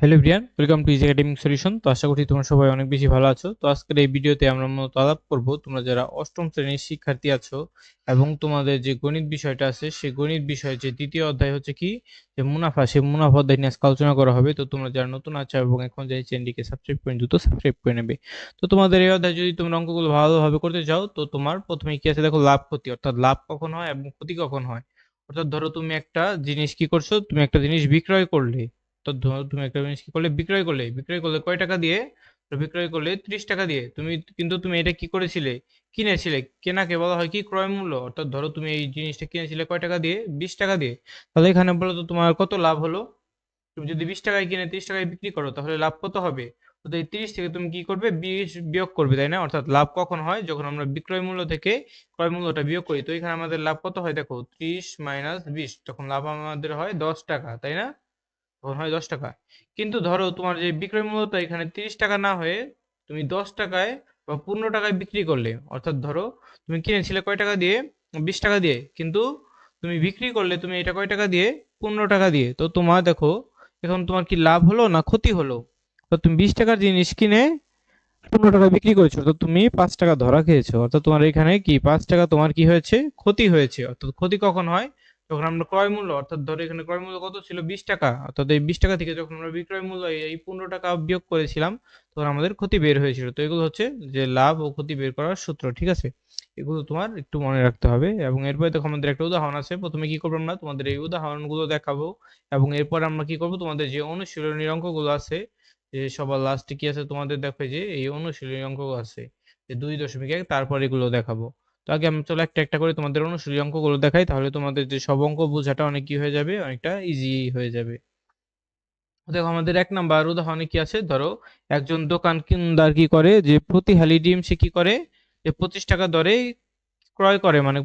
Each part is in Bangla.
Hello Brian welcome to easy academic solution তো আশা করি তোমরা সবাই অনেক বেশি ভালো আছো। তো আজকের এই ভিডিওতে আমরা মূলত আলাপ করব তোমরা যারা অষ্টম শ্রেণির শিক্ষার্থী আছো এবং তোমাদের যে গণিত বিষয়টা আছে, সেই গণিত বিষয়ের যে দ্বিতীয় অধ্যায় হচ্ছে কি? যে মুনাফা, সেই মুনাফা অধ্যায় নিয়ে আলোচনা করা হবে। তো তোমরা যারা নতুন আছো এবং এখন যে চ্যানেলটিকে সাবস্ক্রাইব করে দ্রুত সাবস্ক্রাইব করে নেবে। তো তোমাদের এই অধ্যায় যদি তোমরা অঙ্কগুলো ভালোভাবে করতে চাও, তো তোমার প্রথমে কি আছে? দেখো, লাভ ক্ষতি, অর্থাৎ লাভ কখন হয় এবং ক্ষতি কখন হয়? অর্থাৎ ধরো তুমি একটা জিনিস কি করছ? তুমি একটা জিনিস বিক্রয় করলে। তো তুমি একটা জিনিস কি করলে? বিক্রয় করলে। বিক্রয় করলে কয় টাকা দিয়ে? বিক্রয় করলে ত্রিশ টাকা দিয়ে। তুমি, কিন্তু তুমি এটা কি করেছিলে? কিনেছিলে। কেনাকে বলা হয় কি? ক্রয় মূল্য। অর্থাৎ ধরো তুমি এই জিনিসটা কিনেছিলে কয় টাকা দিয়ে? বিশ টাকা দিয়ে। তাহলে এখানে বলো তো তোমার কত লাভ হলো? তুমি যদি বিশ টাকায় কিনে ত্রিশ টাকায় বিক্রি করো, তাহলে লাভ কত হবে? তো এই তিরিশ থেকে তুমি কি করবে? বিশ বিয়োগ করবে, তাই না? অর্থাৎ লাভ কখন হয়? যখন আমরা বিক্রয় মূল্য থেকে ক্রয় মূল্যটা বিয়োগ করি, তো এখানে আমাদের লাভ কত হয়? দেখো, ত্রিশ মাইনাস বিশ তখন লাভ আমাদের হয় দশ টাকা, তাই না? তখন হয় দশ টাকা। কিন্তু ধরো তোমার যে বিক্রয় মূল্যটা এখানে তিরিশ টাকা না হয়ে তুমি দশ টাকায় বা পনেরো টাকায় বিক্রি করলে, অর্থাৎ ধরো তুমি কিনেছিলে কয় টাকা দিয়ে? বিশ টাকা দিয়ে। কিন্তু তুমি বিক্রি করলে তুমি এটা কয় টাকা দিয়ে? পনেরো টাকা দিয়ে। তো তোমার দেখো, এখন তোমার কি লাভ হলো না ক্ষতি হলো? তো তুমি বিশ টাকার জিনিস কিনে পনেরো টাকা বিক্রি করেছ, তো তুমি পাঁচ টাকা ধরা খেয়েছো। অর্থাৎ তোমার এখানে কি? পাঁচ টাকা তোমার কি হয়েছে? ক্ষতি হয়েছে। অর্থাৎ ক্ষতি কখন হয়? যখন আমরা ক্রয় মূল্য, অর্থাৎ ধরো এখানে ক্রয় মূল্য কত ছিল? বিশ টাকা। অর্থাৎ এই বিশ টাকা থেকে যখন আমরা বিক্রয় মূল্য, এই- পনেরো টাকা বিয়োগ করেছিলাম, তখন আমাদের ক্ষতি বের হয়েছিল। তো এগুলো হচ্ছে যে লাভ ও ক্ষতি বের করার সূত্র, ঠিক আছে? এগুলো তোমার একটু মনে রাখতে হবে। এবং এরপরে দেখো আমাদের একটা উদাহরণ আছে। প্রথমে কি করব আমরা? তোমাদের এই উদাহরণগুলো দেখাবো। এবং এরপর আমরা কি করব? তোমাদের যে অনুশীলনী অঙ্কগুলো আছে, যে সবার লাস্টে কি আছে? তোমাদের দেখো যে, এই অনুশীলনী অঙ্কগুলো আছে, যে দুই দশমিক এক, তারপর এগুলো দেখাবো। আগে আমি চলো একটা একটা করে তোমাদের অনুশীলনী অঙ্কগুলো দেখাই, তাহলে তোমাদের যে সব অঙ্ক বোঝাটা অনেক কি হয়ে যাবে, অনেকটা ইজি হয়ে যাবে। দেখো আমাদের এক নাম্বার উদাহরণে কি আছে? ধরো একজন দোকানদার কি করে? যে প্রতি হালি ডিম সে কি করে? যে পঁচিশ টাকা দরে ক্রয় করে মানে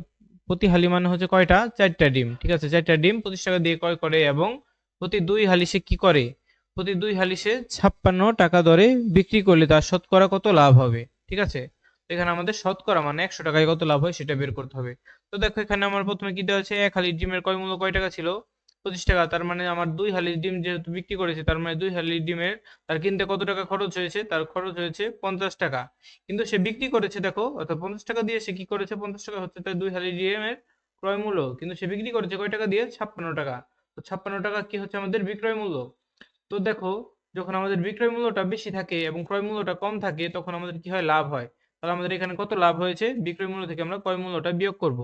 প্রতি হালি মানে হচ্ছে কয়টা? চারটা ডিম, ঠিক আছে? চারটা ডিম পঁচিশ টাকা দিয়ে ক্রয় করে এবং প্রতি দুই হালি সে কি করে? প্রতি দুই হালি সে ছাপ্পান্ন টাকা দরে বিক্রি করলে তার শতকরা কত লাভ হবে, ঠিক আছে? এখানে আমাদের শতকরা মানে একশো টাকায় কত লাভ হয় সেটা বের করতে হবে। তো দেখো, এখানে আমার প্রথমে কি দেওয়া আছে? এক হালি ডিমের ক্রয় মূল্য? কয় টাকা ছিল? পঁচিশ টাকা। তার মানে আমার দুই হালি ডিম যেহেতু বিক্রি করেছে, তার মানে দুই হালি ডিমের, তার কিনতে কত টাকা খরচ হয়েছে? তার খরচ হয়েছে পঞ্চাশ টাকা। কিন্তু সে বিক্রি করেছে, দেখো, অর্থাৎ পঞ্চাশ টাকা দিয়ে সে কি করেছে? পঞ্চাশ টাকা হচ্ছে তার দুই হালি ডিমের ক্রয় মূল্য। কিন্তু সে বিক্রি করেছে কয় টাকা দিয়ে? ছাপ্পান্ন টাকা। তো ছাপ্পান্ন টাকা কি হচ্ছে আমাদের বিক্রয় মূল্য? তো দেখো, যখন আমাদের বিক্রয় মূল্যটা বেশি থাকে এবং ক্রয় মূল্যটা কম থাকে, তখন আমাদের কি হয়? লাভ হয়। তাহলে আমাদের এখানে কত লাভ হয়েছে? বিক্রয় মূল্য থেকে আমরা ক্রয় মূল্যটা বিয়োগ করব।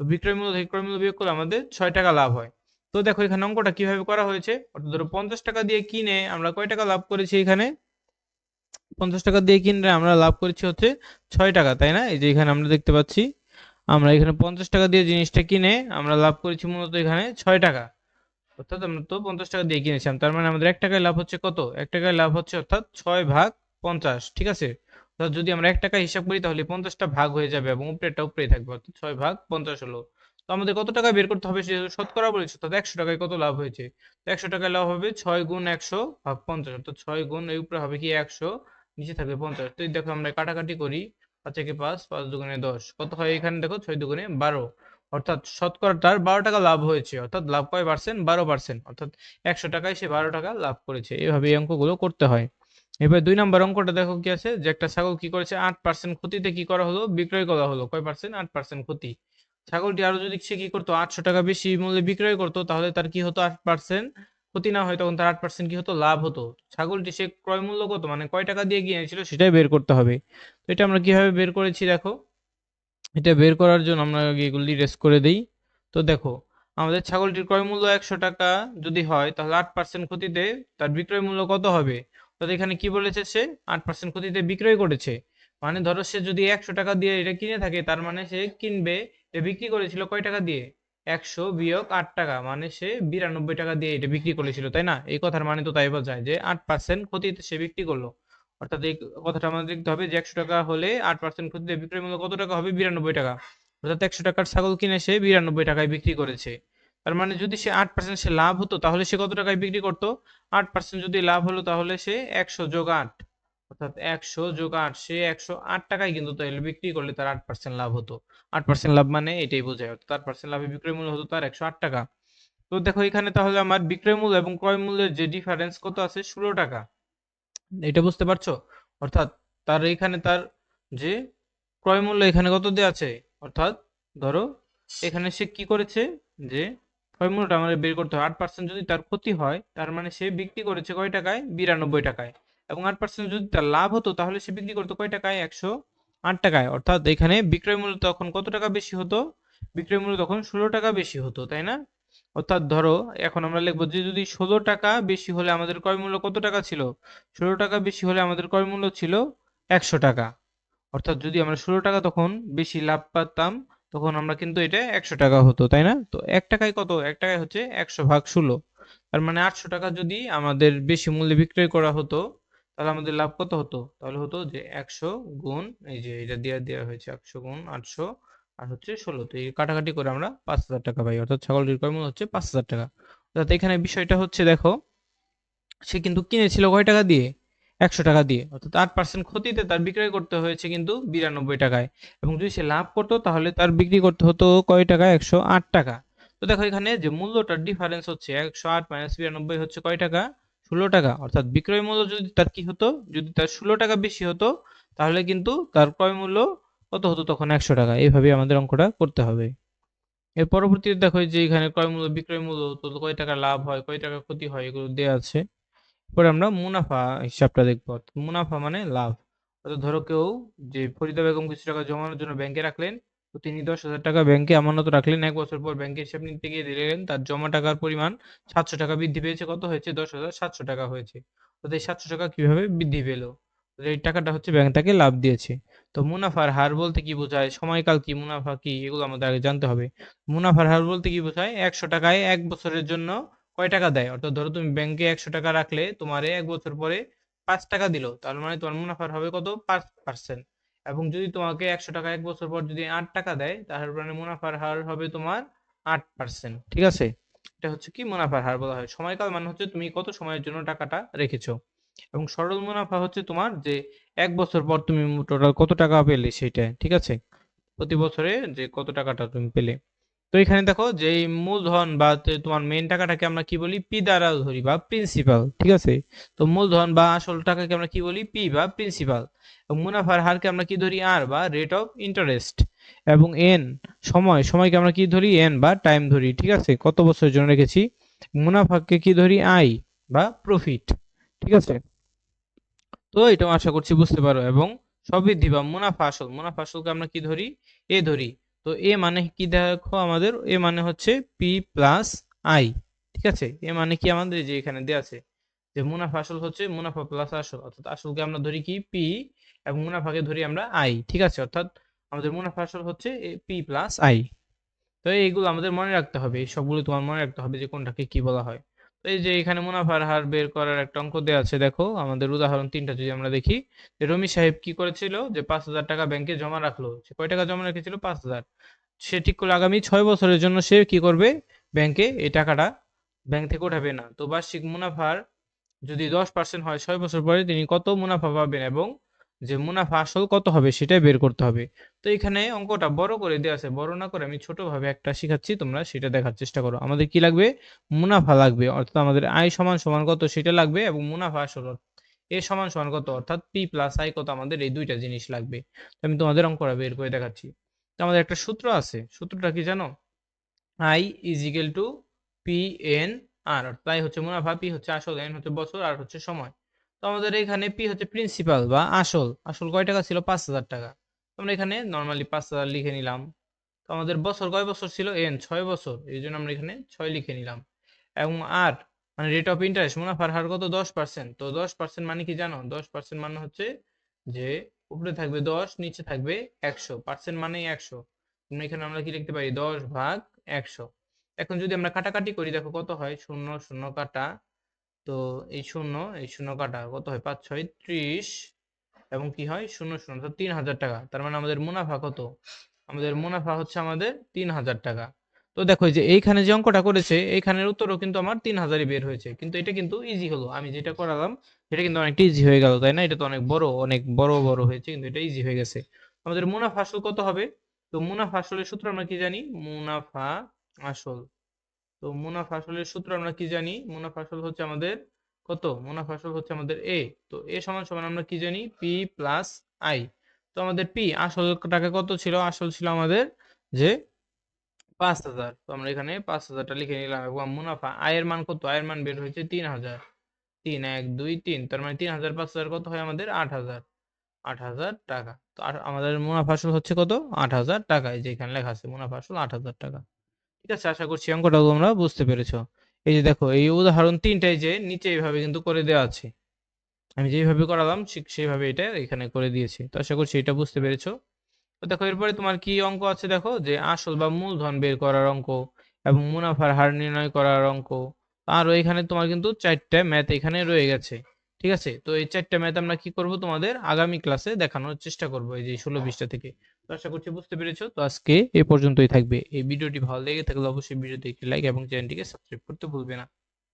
তো বিক্রয় মূল্য থেকে ক্রয় মূল্য বিয়োগ করলে আমাদের ছয় টাকা লাভ হয়। তো দেখো এখানে অঙ্কটা কীভাবে করা হয়েছে? অর্থাৎ ধরো পঞ্চাশ টাকা দিয়ে কিনে আমরা কয় টাকা লাভ করেছি এখানে? পঞ্চাশ টাকা দিয়ে কিনলে আমরা লাভ করেছি হচ্ছে ছয় টাকা, তাই না? এই যে এখানে আমরা দেখতে পাচ্ছি, আমরা এখানে পঞ্চাশ টাকা দিয়ে জিনিসটা কিনে আমরা লাভ করেছি মূলত এখানে ছয় টাকা। অর্থাৎ আমরা তো পঞ্চাশ টাকা দিয়ে কিনেছিলাম, তার মানে আমাদের এক টাকায় লাভ হচ্ছে কত? এক টাকায় লাভ হচ্ছে অর্থাৎ ছয় ভাগ পঞ্চাশ, ঠিক আছে? যদি আমরা এক টাকা হিসাব করি, তাহলে পঞ্চাশটা ভাগ হয়ে যাবে এবং উপরেরটা উপরেই থাকবে, অর্থাৎ ছয় ভাগ পঞ্চাশ হলো। তো আমাদের কত টাকা বের করতে হবে সে শতকরা বলেছে, অর্থাৎ একশো টাকায় কত লাভ হয়েছে? তো একশো টাকায় লাভ হবে ছয় গুণ একশো ভাগ পঞ্চাশ, অর্থাৎ ছয় গুণ এই উপরে হবে কি একশো, নিচে থাকবে পঞ্চাশ। তো দেখো আমরা কাটাকাটি করি, পাঁচ একে পাঁচ পাঁচ দুগুণে দশ। কত হয় এখানে দেখো? ছয় দুগুণে বারো। অর্থাৎ শতকরাটার বারো টাকা লাভ হয়েছে, অর্থাৎ লাভ কয় পার্সেন্ট বারো পার্সেন্ট অর্থাৎ একশো টাকায় সে বারো টাকা লাভ করেছে। এইভাবে এই অঙ্কগুলো করতে হয়। এবার দুই নম্বর অঙ্কটা দেখো কি আছে, যে একটা ছাগল কি করেছে, আট পার্সেন্ট ক্ষতিতে কি করা হলো? বিক্রয় করা হলো। কয় পার্সেন্ট আট পার্সেন্ট ক্ষতি। ছাগলটি আরও যদি সে কি করতো, আটশো টাকা বেশি মূল্যে বিক্রয় করতো, তাহলে তার কি হতো? আট পার্সেন্ট ক্ষতি না হয়, তখন তার আট পার্সেন্ট কি হতো? লাভ হতো। ছাগলটি সে ক্রয় মূল্য কত? মানে কয় টাকা দিয়ে কিনেছিল সেটাই বের করতে হবে। তো এটা আমরা কীভাবে বের করেছি দেখো? এটা বের করার জন্য আমরা এগুলি রেস করে দিই। তো দেখো, আমাদের ছাগলটির ক্রয় মূল্য একশো টাকা যদি হয়, তাহলে আট পার্সেন্ট ক্ষতিতে তার বিক্রয় মূল্য কত হবে? তো এখানে কি বলেছে সে? আট পার্সেন্ট ক্ষতিতে বিক্রয় করেছে। মানে ধরো সে যদি একশো টাকা দিয়ে এটা কিনে থাকে, তার মানে সে কিনবে বিক্রি করেছিল কয় টাকা দিয়ে? একশো বিয়োগ আট টাকা। মানে সে বিরানব্বই টাকা দিয়ে এটা বিক্রি করেছিল, তাই না? এই কথার মানে তো তাই বোঝায় যে আট পার্সেন্ট ক্ষতিতে সে বিক্রি করল। অর্থাৎ এই কথাটা আমাদের দেখতে হবে যে একশো টাকা হলে আট পার্সেন্ট ক্ষতিতে বিক্রয় মূল্য কত টাকা হবে? বিরানব্বই টাকা। অর্থাৎ একশো টাকার ছাগল কিনে সে বিরানব্বই টাকায় বিক্রি করেছে। তার মানে যদি সে আট পার্সেন্ট সে লাভ হতো, তাহলে সে কত টাকায় বিক্রি করতো? আট পার্সেন্ট যদি লাভ হলো, তাহলে সে একশো যোগ আট। অর্থাৎ একশো যোগ আট, সে একশো আট টাকায় কিন্তু তাহলে বিক্রি করলে তার আট পার্সেন্ট লাভ হতো। আট পার্সেন্ট লাভ মানে এটাই বোঝায়, অর্থাৎ আট পার্সেন্ট লাভে বিক্রয় মূল্য হতো তার একশো আট টাকা। তো দেখো, এখানে তাহলে আমার বিক্রয় মূল্য এবং ক্রয় মূল্যের যে ডিফারেন্স কত আছে? ষোলো টাকা। এটা বুঝতে পারছ? অর্থাৎ তার এখানে তার যে ক্রয় মূল্য এখানে কত দেওয়া আছে? অর্থাৎ ধরো, এখানে সে কি করেছে? যে ক্রয় মূল্যটা আমাদের বের করতে হয়। আট যদি তার ক্ষতি হয়, তার মানে সে বিক্রি করেছে কয় টাকায়? বিরানব্বই টাকায়। এবং আট পার্সেন্ট যদি তার লাভ হতো, তাহলে সে বিক্রি করতো কয় টাকায়? একশো আট টাকায়। অর্থাৎ এখানে বিক্রয় মূল্য তখন কত টাকা বেশি হতো? বিক্রয় মূল্য তখন ষোলো টাকা বেশি হতো, তাই না? অর্থাৎ ধরো, এখন আমরা লিখব যে যদি ষোলো টাকা বেশি হলে আমাদের ক্রয় মূল্য কত টাকা ছিল? ষোলো টাকা বেশি হলে আমাদের ক্রয় মূল্য ছিল একশো টাকা। অর্থাৎ যদি আমরা ষোলো টাকা তখন বেশি লাভ পাতাম তখন আমরা কিন্তু এটা একশো টাকা হতো, তাই না? তো এক টাকায় কত? এক টাকায় হচ্ছে একশো ভাগ ষোলো। তার মানে আটশো টাকা যদি আমাদের বেশি মূল্যে বিক্রয় করা হতো, তাহলে আমাদের লাভ কত হতো? তাহলে হতো যে একশো গুণ, এই যে এটা দেওয়া দেওয়া হয়েছে একশো গুণ আটশো আর হচ্ছে ষোলো। তো এই কাটাকাটি করে আমরা পাঁচ হাজার টাকা পাই, অর্থাৎ ছাগলটির ক্রয় মূল্য হচ্ছে পাঁচ হাজার টাকা। অর্থাৎ এখানে বিষয়টা হচ্ছে, দেখো, সে কিন্তু কিনেছিল কয় টাকা দিয়ে? একশো টাকা দিয়ে। অর্থাৎ আট পার্সেন্ট ক্ষতিতে তার বিক্রয় করতে হয়েছে কিন্তু বিরানব্বই টাকায়। এবং যদি সে লাভ করতো, তাহলে তার বিক্রি করতে হতো কয় টাকা? একশো আট টাকা। তো দেখো এখানে যে মূল্যটার ডিফারেন্স হচ্ছে, একশো আট মাইনাস বিরানব্বই হচ্ছে কয় টাকা? ষোলো টাকা। অর্থাৎ বিক্রয় মূল্য যদি তার কি হতো? যদি তার ষোলো টাকা বেশি হতো, তাহলে কিন্তু তার ক্রয় মূল্য কত হতো তখন? একশো টাকা। এইভাবে আমাদের অঙ্কটা করতে হবে। এর পরবর্তীতে দেখো যে এখানে ক্রয় মূল্য, বিক্রয় মূল্য, তো কয় টাকা লাভ হয়, কয় টাকা ক্ষতি হয়, এগুলো দেওয়া আছে। পরে আমরা মুনাফা হিসাবটা দেখব। মুনাফা মানে লাভ। অর্থাৎ ধরো কেউ যে ফরিদা বেগম কিছু টাকা জমানোর জন্য ব্যাংকে রাখলেন, তো তিনি দশ হাজার টাকা ব্যাংকে আমানত রাখলেন। এক বছর পর ব্যাংকের হিসাব নিতে গিয়ে দিলেন, তার জমা টাকার পরিমাণ সাতশো টাকা বৃদ্ধি পেয়েছে। কত হয়েছে? দশ হাজার সাতশো টাকা হয়েছে। তো এই সাতশো টাকা কীভাবে বৃদ্ধি পেল? এই টাকাটা হচ্ছে ব্যাংক তাকে লাভ দিয়েছে। তো মুনাফার হার বলতে কি বোঝায়? সময়কাল কি? মুনাফা কি? এগুলো আমাদের আগে জানতে হবে। মুনাফার হার বলতে কি বোঝায়? একশো টাকায় এক বছরের জন্য কয় টাকা দেয়? অর্থাৎ ধরো তুমি ব্যাংকে একশো টাকা রাখলে তোমারে এক বছর পরে পাঁচ টাকা দিলো। তার মানে তোমার মুনাফার হবে কত? পাঁচ পার্সেন্ট এবং যদি তোমাকে একশো টাকা এক বছর পর যদি আট টাকা দেয় তাহলে মানে মুনাফার হার হবে তোমার আট পার্সেন্ট ঠিক আছে? এটা হচ্ছে কি মুনাফার হার বলা হয়? সময়কাল মানে হচ্ছে তুমি কত সময়ের জন্য টাকাটা রেখেছো। এবং সরল মুনাফা হচ্ছে তোমার যে এক বছর পর তুমি টোটাল কত টাকা পেলে সেটা ঠিক আছে? প্রতি বছরে যে কত টাকাটা তুমি পেলে। তো এখানে দেখো যে মূলধন বা তোমার মেইন টাকাটাকে আমরা কি বলি? পি দ্বারা ধরি বা প্রিন্সিপাল ঠিক আছে? তো মূলধন বা আসল টাকাকে আমরা কি বলি? পি বা প্রিন্সিপাল মুনাফার হারকে আমরা কি ধরি? আর বা রেট অফ ইন্টারেস্ট এবং এন সময়, সময়কে আমরা কি ধরি? এন বা টাইম ধরি, ঠিক আছে? কত বছরের জন্য রেখেছি? মুনাফাকে কি ধরি? আই বা প্রফিট ঠিক আছে? তো এটা আশা করছি বুঝতে পারো। এবং সবৃদ্ধি বা মুনাফা, আসল। মুনাফা, আসলকে আমরা কি ধরি? এ ধরি। তো এ মানে কি দেখো আমাদের? এ মানে হচ্ছে পি প্লাস আই ঠিক আছে? এ মানে কি আমাদের? যে এখানে দেওয়া আছে যে মুনাফা আসল হচ্ছে মুনাফা প্লাস আসল। অর্থাৎ আসলকে আমরা ধরি কি? পি এবং মুনাফাকে ধরি আমরা আই ঠিক আছে? অর্থাৎ আমাদের মুনাফা আসল হচ্ছে পি প্লাস আই তো এইগুলো আমাদের মনে রাখতে হবে। সবগুলো তোমার মনে রাখতে হবে যে কোনটাকে কি বলা হয়। এই যে এখানে মুনাফার হার বের করার একটা অঙ্ক দেওয়া আছে, দেখো, আমাদের উদাহরণ তিনটা যদি আমরা দেখি, যে রমি সাহেব কি করেছিল? যে পাঁচ হাজার টাকা ব্যাংকে জমা রাখল। সে কয় টাকা জমা রেখেছিল? পাঁচ হাজার। সে ঠিক করল আগামী ছয় বছরের জন্য সে কি করবে? ব্যাংকে এই টাকাটা ব্যাংক থেকে উঠাবে না। তো বার্ষিক মুনাফার যদি দশ পার্সেন্ট হয়, ছয় বছর পরে তিনি কত মুনাফা পাবেন? এবং যে মুনাফা আসল কত হবে সেটাই বের করতে হবে। তো এখানে অঙ্কটা বড় করে দেওয়া আছে, বড় না করে আমি ছোটভাবে একটা শিখাচ্ছি, তোমরা সেটা দেখার চেষ্টা করো। আমাদের কি লাগবে? মুনাফা লাগবে, অর্থাৎ আমাদের আয় সমান সমান কত সেটা লাগবে এবং মুনাফা আসল এ সমান সমান কত, অর্থাৎ পি প্লাস আই কত, আমাদের এই দুইটা জিনিস লাগবে। আমি তোমাদের অঙ্কটা বের করে দেখাচ্ছি। তো আমাদের একটা সূত্র আছে, সূত্রটা কি জানো? I is equal to P N R, তাই হচ্ছে মুনাফা, পি হচ্ছে আসল, এন হচ্ছে বছর, আর হচ্ছে সময়। তো আমাদের এখানে পি হচ্ছে প্রিন্সিপাল বা আসল। আসল কয় টাকা ছিল? পাঁচ হাজার টাকা। আমরা এখানে নর্মালি পাঁচ হাজার লিখে নিলাম। তো আমাদের বছর কয় বছর ছিল? এন ছয় বছর। এই জন্য আমরা এখানে ছয় লিখে নিলাম। এবং আর মানে রেট অফ ইন্টারেস্ট মুনাফার হার কত? দশ পার্সেন্ট তো দশ পার্সেন্ট মানে কি জানো? দশ পার্সেন্ট মানে হচ্ছে যে উপরে থাকবে দশ, নিচে থাকবে একশো। পার্সেন্ট মানেই একশো। এখানে আমরা কি লিখতে পারি? দশ ভাগ একশো। এখন যদি আমরা কাটাকাটি করি, দেখো কত হয়? শূন্য শূন্য কাটা তো এই শূন্য এই শূন্য কাটা কত হয়? পাঁচ, ছয়, ত্রিশ। এবং কি হয়? শূন্য শূন্য, অর্থাৎ তিন হাজার টাকা। তার মানে আমাদের মুনাফা কত? আমাদের মুনাফা হচ্ছে আমাদের তিন হাজার টাকা। তো দেখো যে এইখানে যে অঙ্কটা করেছে, এইখানের উত্তরও কিন্তু আমার তিন হাজারই বের হয়েছে। কিন্তু এটা কিন্তু ইজি হলো। আমি যেটা করালাম, সেটা কিন্তু অনেকটা ইজি হয়ে গেল, তাই না? এটা তো অনেক বড় অনেক বড় বড় হয়েছে, কিন্তু এটা ইজি হয়ে গেছে। আমাদের মুনাফা আসল কত হবে? তো মুনাফা আসলের সূত্র আমরা কি জানি? মুনাফা আসল। তো মুনাফা আসলের সূত্র আমরা কি জানি? মুনাফা আসল হচ্ছে আমাদের কত? মুনাফা আসল হচ্ছে আমাদের এ তো এ সমান সমান আমরা কি জানি? পি প্লাস আই তো আমাদের পি আসল টাকা কত ছিল? আসল ছিল আমাদের যে পাঁচ হাজার। তো আমরা এখানে পাঁচ হাজারটা লিখে নিলাম এবং মুনাফা আয়ের মান কত? আয়ের মান বের হয়েছে তিন হাজার। তিন, এক, দুই, তিন। তার মানে তিন হাজার, পাঁচ হাজার কত হয় আমাদের? আট হাজার। আট হাজার টাকা। তো আমাদের মুনাফা আসল হচ্ছে কত? আট হাজার টাকা। এই যে এখানে লেখা আছে মুনাফা আসল আট হাজার টাকা। ঠিক আছে, আশা করছি অঙ্কটা তোমরা বুঝতে পেরেছ। এই যে দেখো, এই উদাহরণ তিনটাই যে নিচে এইভাবে কিন্তু করে দেওয়া আছে। আমি যেইভাবে করালাম, ঠিক সেইভাবে এটা এখানে করে দিয়েছি। তো আশা করছি এটা বুঝতে পেরেছ। তো দেখো, এরপরে তোমার কি অঙ্ক আছে দেখো? যে আসল বা মূলধন বের করার অঙ্ক এবং মুনাফার হার নির্ণয় করার অঙ্ক। আর এখানে তোমার কিন্তু চারটা ম্যাথ এখানে রয়ে গেছে। ঠিক আছে? তো এই চারটা ম্যাথ আমরা কি করব তোমাদের আগামী ক্লাসে দেখানোর চেষ্টা করব এই যে ষোলো বিশটা থেকে। তো আশা করছি বুঝতে পেরেছ। তো আজকে এ পর্যন্তই থাকবে। এই ভিডিওটি ভালো লেগে থাকলে অবশ্যই ভিডিওতে একটি লাইক এবং চ্যানেলটিকে সাবস্ক্রাইব করতে ভুলবে না।